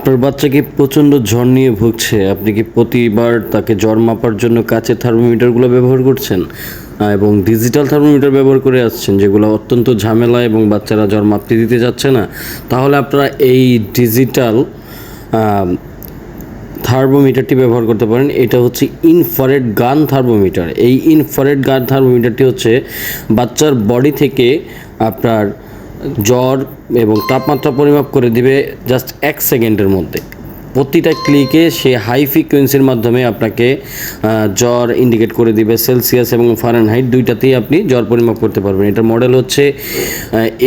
আপনার বাচ্চা কি প্রচণ্ড জ্বর নিয়ে ভুগছে। আপনি কি প্রতিবার তাকে জ্বর মাপার জন্য কাছের থার্মোমিটারগুলো ব্যবহার করছেন? এবং ডিজিটাল থার্মোমিটার ব্যবহার করে আসছেন, যেগুলো অত্যন্ত ঝামেলা এবং বাচ্চারা জ্বর মাপতে দিতে যাচ্ছে না। তাহলে আপনারা এই ডিজিটাল থার্মোমিটারটি ব্যবহার করতে পারেন। এটা হচ্ছে ইনফারেড গান থার্মোমিটার। এই ইনফারেড গান থার্মোমিটারটি হচ্ছে বাচ্চার বডি থেকে আপনার জ্বর এবং তাপমাত্রা পরিমাপ করে দিবে জাস্ট এক সেকেন্ডের মধ্যে। প্রতিটা ক্লিকে সে হাই ফ্রিকোয়েন্সির মাধ্যমে আপনাকে জ্বর ইন্ডিকেট করে দিবে। সেলসিয়াস এবং ফারেনহাইট দুইটাতেই আপনি জ্বর পরিমাপ করতে পারবেন। এটার মডেল হচ্ছে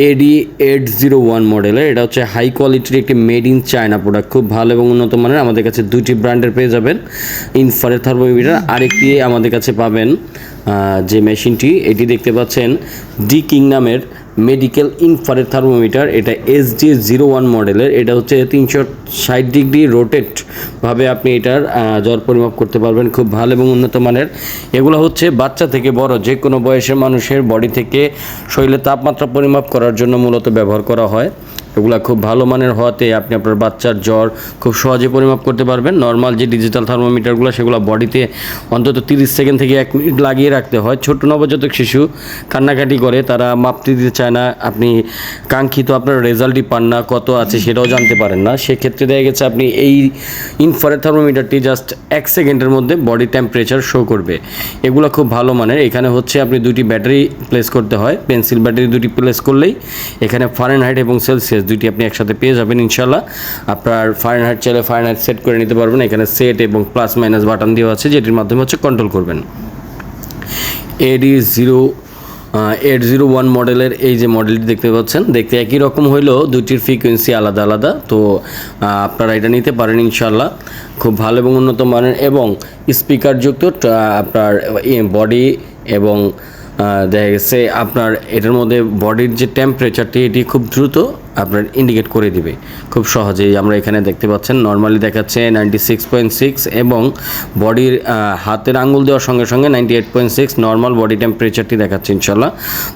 এডি এইট জিরো ওয়ান মডেলের এটা হচ্ছে হাই কোয়ালিটির একটি মেড ইন চায়না প্রোডাক্ট খুব ভালো এবং উন্নত মানের। আমাদের কাছে দুটি ব্র্যান্ডের পেয়ে যাবেন। ইনফারের থার্মোমিটার আরেকটি আমাদের কাছে পাবেন যে মেশিনটি এটি দেখতে পাচ্ছেন ডি কিং নামের মেডিকেল ইনফারের থার্মোমিটার এটা এস জি জিরো ওয়ান মডেলের এটা হচ্ছে তিনশো ষাট ডিগ্রি রোটেটভাবে আপনি এটার জ্বর পরিমাপ করতে পারবেন, খুব ভালো এবং উন্নত মানের। এগুলো হচ্ছে বাচ্চা থেকে বড়, যে কোনো বয়সের মানুষের বডি থেকে শরীরে তাপমাত্রা পরিমাপ করার জন্য মূলত ব্যবহার করা হয়। এগুলা খুব ভালো মানের হওয়াতে আপনি আপনার বাচ্চার জ্বর খুব সহজে পরিমাপ করতে পারবেন। নর্মাল যে ডিজিটাল থার্মোমিটারগুলো সেগুলো বডিতে অন্তত তিরিশ সেকেন্ড থেকে এক মিনিট লাগিয়ে রাখতে হয়। ছোট্ট নবজাতক শিশু কান্নাকাটি করে, তারা মাপতে দিতে চায় না। আপনি কাঙ্ক্ষিত আপনার রেজাল্টই পান না, কত আছে সেটাও জানতে পারেন না। সেক্ষেত্রে দেখা গেছে আপনি এই ইনফারের থার্মোমিটারটি জাস্ট এক সেকেন্ডের মধ্যে বডি টেম্পারেচার শো করবে। এগুলো খুব ভালো মানের। এখানে হচ্ছে আপনি দুটি ব্যাটারি প্লেস করতে হয়। পেন্সিল ব্যাটারি দুটি প্লেস করলেই এখানে ফারেনহাইট এবং সেলসিয়াস দুইটি আপনি একসাথে পেয়ে যাবেন ইনশাল্লাহ আপনার ফারেনহাইট চাইলে ফারেনহাইট সেট করে নিতে পারবেন। এখানে সেট এবং প্লাস মাইনাস বাটন দেওয়া আছে, যেটির মাধ্যমে হচ্ছে কন্ট্রোল করবেন। AD zero eight zero one মডেলের এই যে মডেলটি দেখতে পাচ্ছেন, দেখতে একই রকম হইলেও দুটির ফ্রিকোয়েন্সি আলাদা আলাদা। তো আপনারা এটা নিতে পারেন ইনশাল্লাহ খুব ভালো এবং উন্নত মানের এবং স্পিকারযুক্ত আপনার বডি এবং দেখা গেছে আপনার এটার মধ্যে বডির যে টেম্পারেচারটি এটি খুব দ্রুত আপনার ইন্ডিকেট করে দিবে। খুব সহজেই আমরা এখানে দেখতে পাচ্ছেন নর্মালি দেখাচ্ছে নাইনটি সিক্স পয়েন্ট সিক্স এবং বডির হাতের আঙুল দেওয়ার সঙ্গে সঙ্গে ninety eight point six normal body টেম্পারেচারটি দেখাচ্ছে ইনশাল্লাহ।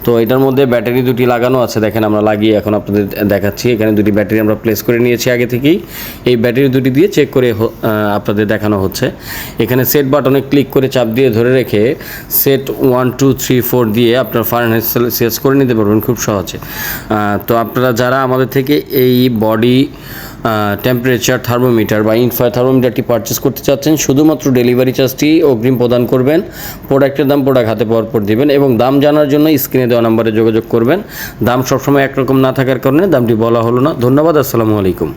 তো এটার মধ্যে ব্যাটারি দুটি লাগানো আছে, দেখেন আমরা লাগিয়ে এখন আপনাদের দেখাচ্ছি। এখানে দুটি ব্যাটারি আমরা প্লেস করে নিয়েছি আগে থেকেই। এই ব্যাটারি দুটি দিয়ে চেক করে আপনাদের দেখানো হচ্ছে। এখানে সেট বাটনে ক্লিক করে চাপ দিয়ে ধরে রেখে set one two three four দিয়ে আপনার ফারেনহাইট সেলসিয়াস করে নিতে পারবেন খুব সহজে। তো আপনারা যারা আমাদের থেকে এই বডি টেম্পারেচার থার্মোমিটার বা ইনফায়ার থার্মোমিটারটি পারচেস করতে চাচ্ছেন, শুধুমাত্র ডেলিভারি চার্জটি অগ্রিম প্রদান করবেন প্রোডাক্টের দাম প্রোডাক্ট হাতে পাওয়ার পর দেবেন এবং দাম জানার জন্য স্ক্রিনে দেওয়া নাম্বারে যোগাযোগ করবেন। দাম সবসময় একরকম না থাকার কারণে দামটি বলা হলো না। ধন্যবাদ, আসসালামু আলাইকুম।